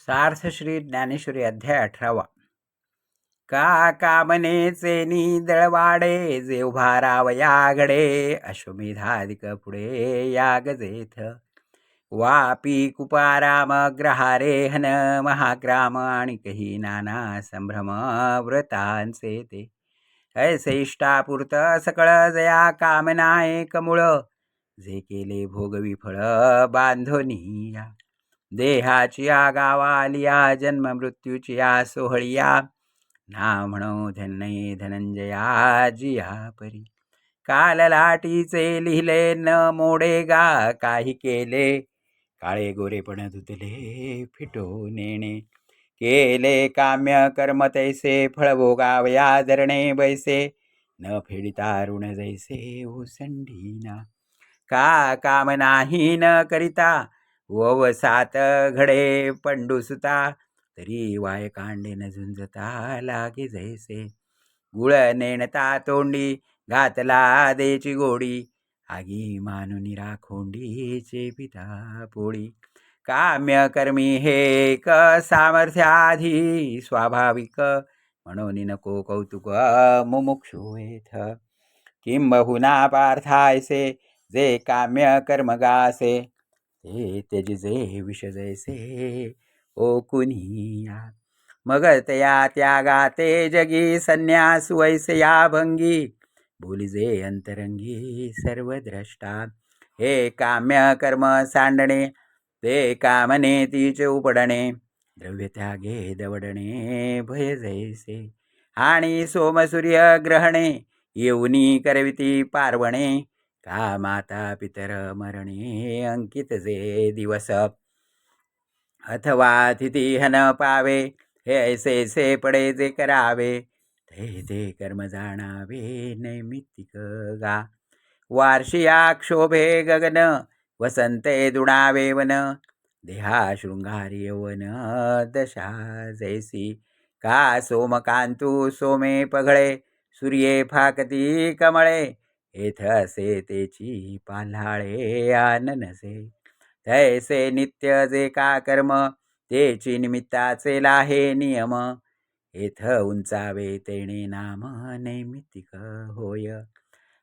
सार्थ श्री ज्ञानेश्वरी अध्याय अठरावा. का कामनेचे दळवाडे जे उभारावया घडे अश्वमेधाधिक पुढे यागजेथ वापी कुपाराम ग्रहारे हन महाग्राम आणि कही नाना संभ्रम व्रतांचे ते. ऐसे इष्टापुरत सकळ जया कामना एक मुळ जे केले भोगवी फळ बांधोनी या. देहाची या गावालिया जन्म मृत्यूची या सोहळिया ना म्हणो धनये धनंजया जिया परी काल लाटीचे लिहिले न मोडे गा काही केले. काळे गोरेपण धुतले फिटो नेणे केले काम्य कर्म तैसे फळभोगावया धरणे बैसे. न फेडिता ऋण जैसे ओसंडीना का काम नाही न करिता ववसात घडे पंडुसुता तरी वाय कांडे न झुंजता लागे जैसे. गुळ नेणता तोंडी घातला देची गोडी आगी मानुनी राखोंडीचे पिता पोळी. काम्य कर्मी हे क सामर्थ्याधी स्वाभाविक म्हणून नको कौतुक मुमुक्षु येथ. किंबहुना पार्थायसे जे काम्य कर्मगासे ते त्यजिजे विष जैसे ओ कुनिया। मग तया त्यागा ते जगी संन्यास वैसया भंगी। बोलिजे अंतरंगी सर्वद्रष्टा। हे काम्य कर्म सांडणे ते कामने तिचे उपडणे। द्रव्य त्यागे दवडणे भय जैसे। आणि सोमसूर्य ग्रहणे येऊनी करविती पार्वणे। का माता पितर मरणे अंकित जे दिवस? अथवा तिथी न पावे हे ऐसे ऐसे पडे जे करावे? ते ते कर्म जाणावे नैमित्तिक गा. वार्षिया क्षोभे गगन वसंते दुणावे वन. देहा शृंगारी यवन दशा जैसी. का सोमकांतू सोमे पघळे सूर्ये फाकती कमळे. येथ असे तेची पाल्हाळे आननसे. तैसे नित्य जे का कर्म तेची निमित्ताचे लाहे नियम. येथ उंचावे तेणे नाम नैमित्तिक होय.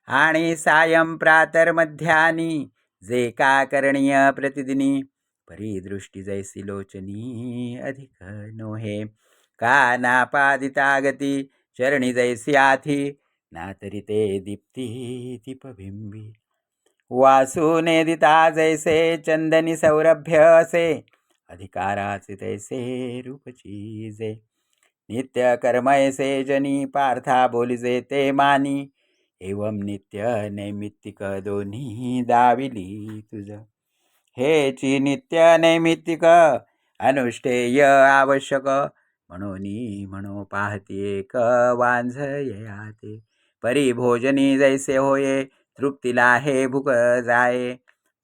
आणि सायं प्रातर मध्यानी जे का करणीय प्रतिदिनी. परिदृष्टी जैसी लोचनी अधिक नोहे. का नापादिता गती चरणी जैसी आथी ना तरी ते दीप्ती दीपबिंबी. वासूने दिता जैसे चंदनी सौरभ्य असे अधिकाराचे तैसे रूपची जे नित्य कर्मयसे जनी पार्था बोलिजे ते मानी. एवं नित्य नैमित्तिक दोन्ही दाविली तुझ. हेची नित्य नैमित्तिक अनुष्ठेय आवश्यक म्हणून म्हणो पाहती एक परी परिभोजनी जैसे होये तृप्तीला हे भुक जाये।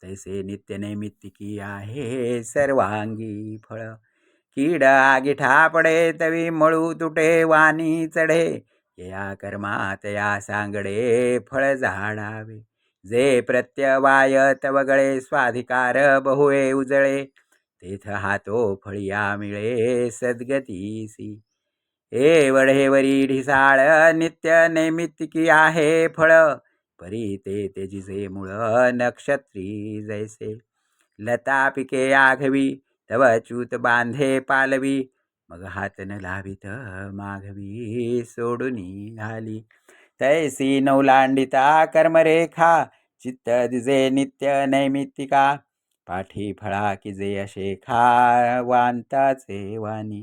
तैसे नित्य नैमित्तिकी आहे सर्वांगी फळ। कीड आगिठा पडे तवी मळू तुटे वाणी चढे। या कर्मात या सांगडे फळ झाडावे। जे प्रत्यवाय तवगळे स्वाधिकार बहुये उजळे। तेथ हातो फळिया मिळे सद्गतीसी। हे वढेवरी ढिसाळ नित्य नैमित्तिकी आहे फळ. परी ते तेजिसे मुळ नक्षत्री जैसे. लता पिके आघवी तव चूत बांधे पालवी. मग हात न लावित माघवी सोडूनी घाली तैसी नौलांडिता कर्मरेखा चित्त दिजे नित्य नैमित्तिका. पाठी फळा किजे अशे खा वांताचे वाणी.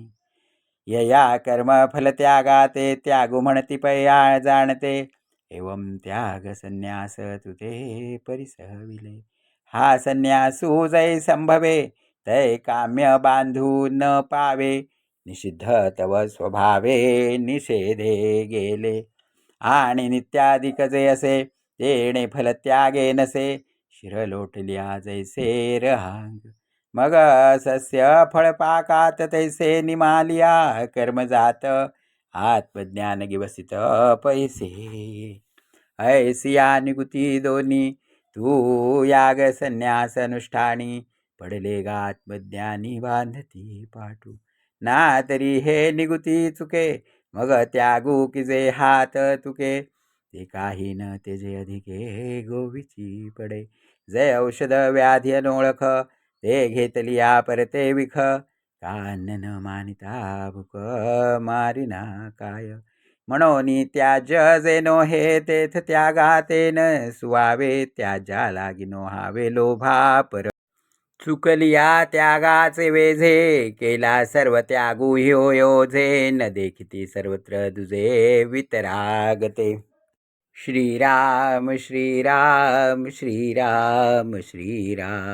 यया कर्म फल त्यागु म्हणती पया जाणते. एवं त्याग संन्यास तुते परिसविले. हा संन्यासू जय संभवे तय काम्य बांधू न पावे. निषिद्ध तव स्वभावे निषेधे गेले. आणि नित्याधिक जे असे तेणे फल त्यागे नसे. शिर लोटल्या जैसे रहांग. मग सस्य फळपाकात तैसे निमालिया कर्म जात आत्मज्ञान गिवसित पैसे. ऐसिया निगुती दोन्ही तू याग संन्यास अनुष्ठानी पडले गात्मज्ञानी बांधती पाठू. ना तरी हे निगुती चुके मग त्यागू की जे हात तुके. ते काही न ते जे अधिके गोवीची पडे. जे औषध व्याधी अनोळख ते घेतली या परते विख. कान न मानिता भुक मारिना काय. म्हणून त्याज जेनो हे तेथ त्यागातेन सुवावे त्याजा लागिनो हावे लोभा पर. चुकलिया त्यागाचे वेझे केला सर्व त्यागू ह्यो योझे न देखिती सर्वत्र दुजे वितरागते. श्रीराम श्रीराम श्रीराम श्रीराम.